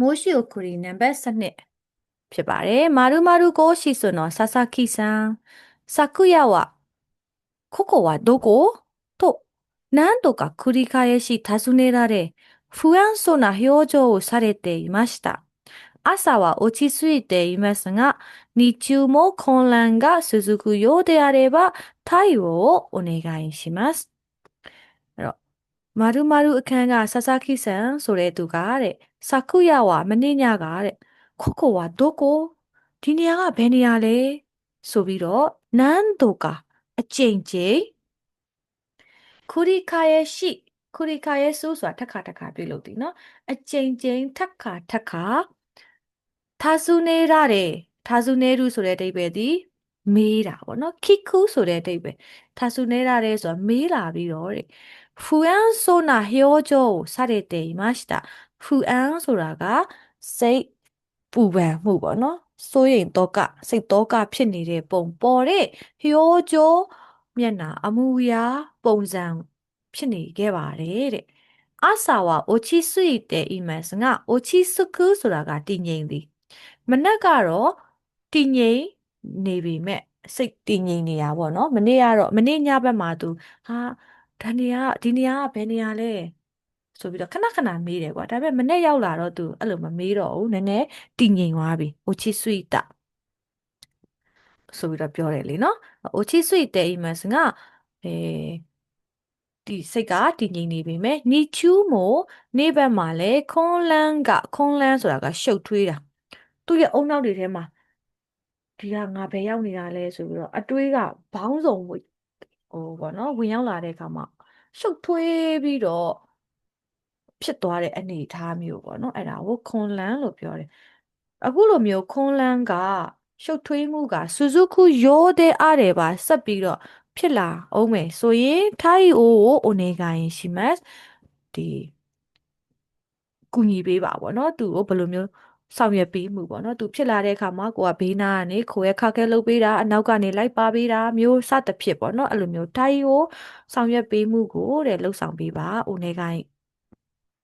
မိုးရှိကိုခူရီနံပါတ်7ဖြစ်ပါတယ်မာရုမာရုကိုရှိဆိုတော့ဆာဆာခိဆန်サクヤはここはどこと何度か繰り返し尋ねられ不安そうな表情をされていました朝は落ち着いていますが、日中も混乱が続くようであれば、対応をお願いします。 အဲ့တော့မာရုမာရုအခန်းကဆာဆာခိဆန်ဆိုတဲ့သူကတဲ့ဆာကုယာဝမနေ့ညကတဲ့ခုကိုဝါဒိုကိုဒီနေရာကဘယ်နေရာလဲဆိုပြီးတော့နန်ဒိုကအကျိန်ကျိန်ခူရီခါရဲ့ရှိခူရီခါရဲ့ဆိုးဆိုတာထက်ခါထက်ခါပြုလုပ်သည်နော်အကျိန်ကျိန်ထက်ခါထက်ခါထာဆုနေရတယ်ထာဆုနေရုဆိုတဲ့အဓိပ္ပာယ်ဒီမေးတာပေါ့နော်ခိခုဆိုတဲ့အဓိပ္ပာယ်ထာဆုနေရတယ်ဆိုတာမေးလာပြီးတော့တဲ့ ဖူအန်ဆိုနာဟျောဂျိုစရတဲ့いましたဖူအန်ဆိုတာကစိတ်ပူပန်မှုပေါ့နော်စိုးရိမ်တော့ကစိတ်တော့ကဖြစ်နေတဲ့ပုံပေါ်တဲ့ဟျောဂျိုမျက်နှာအမူအရာပုံစံဖြစ်နေခဲ့ပါတယ်တဲ့အာဆာဝါအိုချီဆွိတဲ့ email ကအိုချီစကူဆိုတာကတည်ငြိမ်သည်မနက်ကတော့တည်ငြိမ်နေပြီမဲ့စိတ်တည်ငြိမ်နေတာပေါ့နော်မနေ့ကတော့မနေ့ညဘက်မှာသူဟာ ဒါနေရာဒီနေရာကဘယ်နေရာလဲဆိုပြီးတော့ခဏခဏမေးတယ်ကွာဒါပေမဲ့မနေ့ရောက်လာတော့သူအဲ့လိုမမေးတော့ဘူးနည်းနည်းတည်ငြိမ်သွားပြီအိုချီဆွိတာဆိုပြီးတော့ပြောတယ်လေနော်အိုချီဆွိတဲ့ email ကအဲဒီစိတ်ကတည်ငြိမ်နေပြီမဲ့နီချူးမို့နေ့ဘက်မှာလဲခွန်လန်းကခွန်လန်းဆိုတာကရှုပ်ထွေးတာသူ့ရဲ့အုံနောက်တွေထဲမှာဒီကငါဘယ်ရောက်နေတာလဲဆိုပြီးတော့အတွေးကဘောင်းစုံ ဟိုပေါ့နော်ဝင်ရောက်လာတဲ့အခါမှာရှုပ်ထွေးပြီးတော့ဖြစ်သွားတဲ့အနေအထားမျိုးပေါ့နော်အဲ့ဒါကိုခွန်လန်းလို့ပြောတယ်အခုလိုမျိုးခွန်လန်းကရှုပ်ထွေးမှုကစူဇုခုရိုးတဲ့အားတွေပါဆက်ပြီးတော့ဖြစ်လာအောင်မယ်ဆိုရင်ထိုင်အိုကိုအိုနေကိုင်းရှိမတ်ဒီကူညီပေးပါပေါ့နော်သူကိုဘယ်လိုမျိုး ဆောင်ရွက်ပေးမှုပေါ့နော်သူဖြစ်လာတဲ့အခါမှာကိုကဘေးနာကနေခိုးရခခဲလုပ်ပေးတာအနောက်ကနေလိုက်ပါပေးတာမျိုးစသဖြင့်ပေါ့နော်အဲ့လိုမျိုးထိုင်ကိုဆောင်ရွက်ပေးမှုကိုတဲ့လှုပ်ဆောင်ပေးပါအိုနေကိုင်း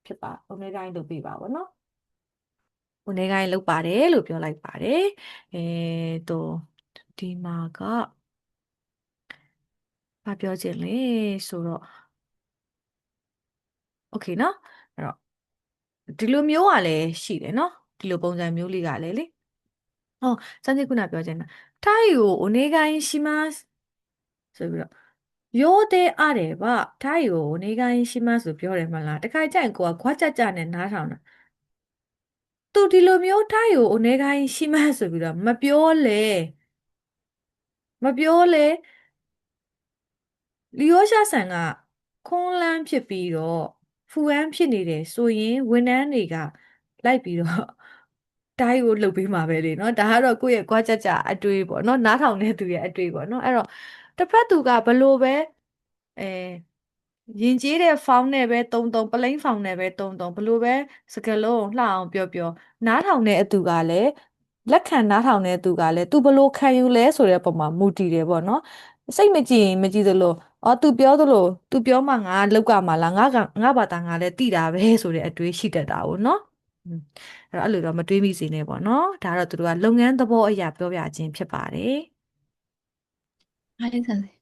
ဖြစ်ပါအိုနေကိုင်းလုပ်ပေးပါပေါ့နော်ိုနေကိုင်းလောက်ပါတယ်လို့ပြောလိုက်ပါတယ်အဲတော့ဒီမှာကဘာပြောချင်လဲဆိုတော့โอเคเนาะအဲ့တော့ဒီလိုမျိုးကလည်းရှိတယ်เนาะ ဒီလိုပုံစံမျိုးလေးကလည်းလေဟောစမ်းစစ်ခုနပြောချင်တာタイをお願いしますဆိုပြီးတော့ရိုးတဲ့အားတယ်ဗျタイをお願いしますလို့ပြောတယ်မလားတခါကျရင်ကိုကခွာကြကြနဲ့နားထောင်တာသူဒီလိုမျိုးタイをお願いしますဆိုပြီးတော့မပြောလေမပြောလေလီယိုရှာဆန်ကခွန်လန်းဖြစ်ပြီးတော့ဖူအန်းဖြစ်နေတယ်ဆိုရင်ဝန်ထမ်းတွေကလိုက်ပြီးတော့ တိုင်းကိုလှုပ်ပေးမှာပဲလေနော်ဒါကတော့ကိုယ့်ရဲ့ကြွားကြကြအတွေ့ပေါ့နော်နားထောင်တဲ့သူရဲ့အတွေ့ပေါ့နော်အဲ့တော့တစ်ဖက်သူကဘလို့ပဲအဲရင်ကျေးတဲ့ font နဲ့ပဲတုံတုံ plain font နဲ့ပဲတုံတုံဘလို့ပဲစကားလုံးလှအောင်ပြောပြောနားထောင်တဲ့အသူကလည်းလက်ခံနားထောင်တဲ့သူကလည်းသူဘလို့ခံယူလဲဆိုတဲ့ပုံမှာမူတည်တယ်ပေါ့နော်စိတ်မကြည်ရင်မကြည်သလိုအော် तू ပြောသလို तू ပြောမှငါလောက်ကမှာလားငါကငါဘာသာငါလည်းတိတာပဲဆိုတဲ့အတွေးရှိတတ်တာကိုနော် အဲ့တော့အဲ့လိုတော့မတွေးမိစေနဲ့ပေါ့နော်ဒါတော့သူတို့ကလုပ်ငန်းသဘောအရာပြောပြခြင်းဖြစ်ပါတယ်အားလေးဆန်စေ